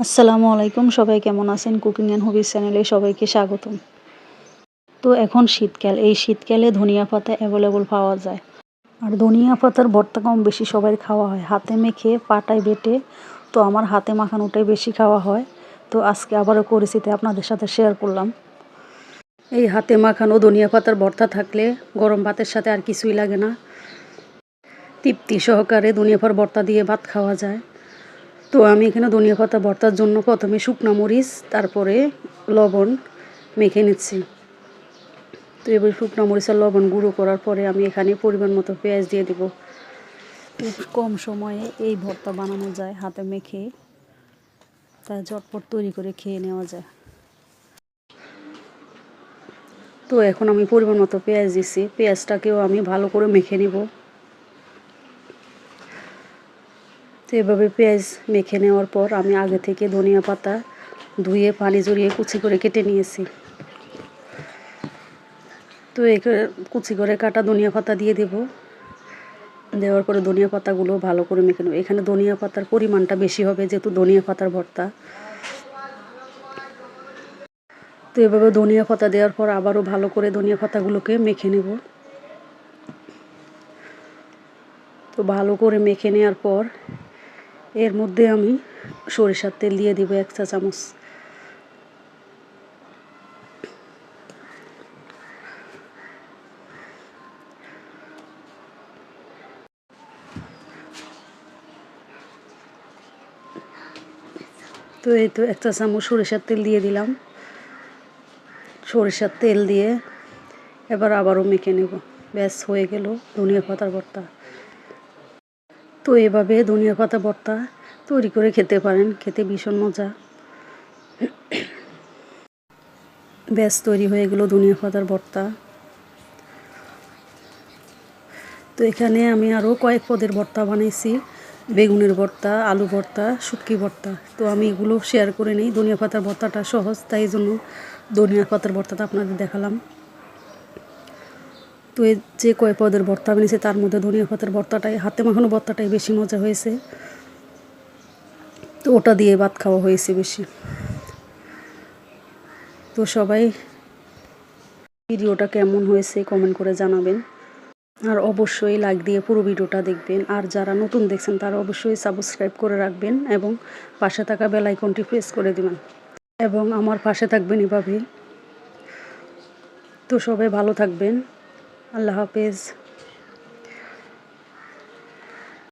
আসসালামু আলাইকুম, সবাই কেমন আছেন? কুকিং অ্যান্ড হবিস চ্যানেলে সবাইকে স্বাগতম। তো এখন শীতকাল, এই শীতকালে ধনিয়া পাতা অ্যাভেলেবল পাওয়া যায়। আর ধনিয়া পাতার ভর্তা কম বেশি সবাই খাওয়া হয়। হাতে মেখে, পাটায় বেটে, তো আমার হাতে মাখানোটাই বেশি খাওয়া হয়। তো আজকে আবারও করেছি তাই আপনাদের সাথে শেয়ার করলাম। এই হাতে মাখানো ধনিয়া পাতার ভর্তা থাকলে গরম ভাতের সাথে আর কিছুই লাগে না। তৃপ্তি সহকারে ধনিয়া পাতার ভর্তা দিয়ে ভাত খাওয়া যায়। তো আমি এখানে ধনিয়া পাতা ভর্তার জন্য প্রথমে শুকনো মরিচ, তারপরে লবণ মেখে নিচ্ছি। তো এবার শুকনো মরিচের লবণ গুঁড়ো করার পরে আমি এখানে পরিমাণ মতো পেঁয়াজ দিয়ে দিব। কম সময়ে এই ভর্তা বানানো যায়, হাতে মেখে তাই ঝটপট তৈরি করে খেয়ে নেওয়া যায়। তো এখন আমি পরিমাণ মতো পেঁয়াজ দিছি, পেঁয়াজটাকেও আমি ভালো করে মেখে নিব। তো এভাবে পেঁয়াজ মেখে নেওয়ার পর আমি আগে থেকে ধনিয়া পাতা ধুয়ে পানি জড়িয়ে কুচি করে কেটে নিয়েছি। তো কুচি করে কাটা ধনিয়া পাতা দিয়ে দেব। দেওয়ার পরে ধনিয়া পাতাগুলো ভালো করে মেখে নেব। এখানে ধনিয়া পাতার পরিমাণটা বেশি হবে যেহেতু ধনিয়া পাতার ভর্তা। তো এভাবে ধনিয়া পাতা দেওয়ার পর আবারও ভালো করে ধনিয়া পাতাগুলোকে মেখে নেব। তো ভালো করে মেখে নেওয়ার পর এর মধ্যে আমি সরিষার তেল দিয়ে দিব এক চা চামচ। তো এই তো এক চা চামচ সরিষার তেল দিয়ে দিলাম। সরিষার তেল দিয়ে এবার আবারও মেখে নেব। ব্যাস, হয়ে গেল ধনিয়া পাতার ভর্তা। তো এভাবে ধনিয়া পাতা ভর্তা তৈরি করে খেতে পারেন, খেতে ভীষণ মজা। ব্যাস, তৈরি হয়ে গেল ধনিয়া পাতার ভর্তা তো এখানে আমি আরও কয়েক পদের ভর্তা বানিয়েছি বেগুনের ভর্তা আলু ভর্তা শুটকি ভর্তা তো আমি এগুলো শেয়ার করে নিই, ধনিয়া পাতার ভর্তাটা সহজ, তাই জন্য ধনিয়া পাতার ভর্তাটা আপনাদের দেখালাম। তো এই যে কয় পদের ভর্তা বানিয়েছে, তার মধ্যে ধনিয়া পাতার ভর্তাটাই, হাতে মাখানো ভর্তাটাই বেশি মজা হয়েছে। তো ওটা দিয়ে ভাত খাওয়া হয়েছে বেশি। তো সবাই ভিডিওটা কেমন হয়েছে কমেন্ট করে জানাবেন। আর অবশ্যই লাইক দিয়ে পুরো ভিডিওটা দেখবেন। আর যারা নতুন দেখছেন, তারা অবশ্যই সাবস্ক্রাইব করে রাখবেন এবং পাশে থাকা বেল আইকনটি প্রেস করে দেবেন। এবং আমার পাশে থাকবেন এভাবে তো সবাই ভালো থাকবেন। আল্লাহ হাফেজ।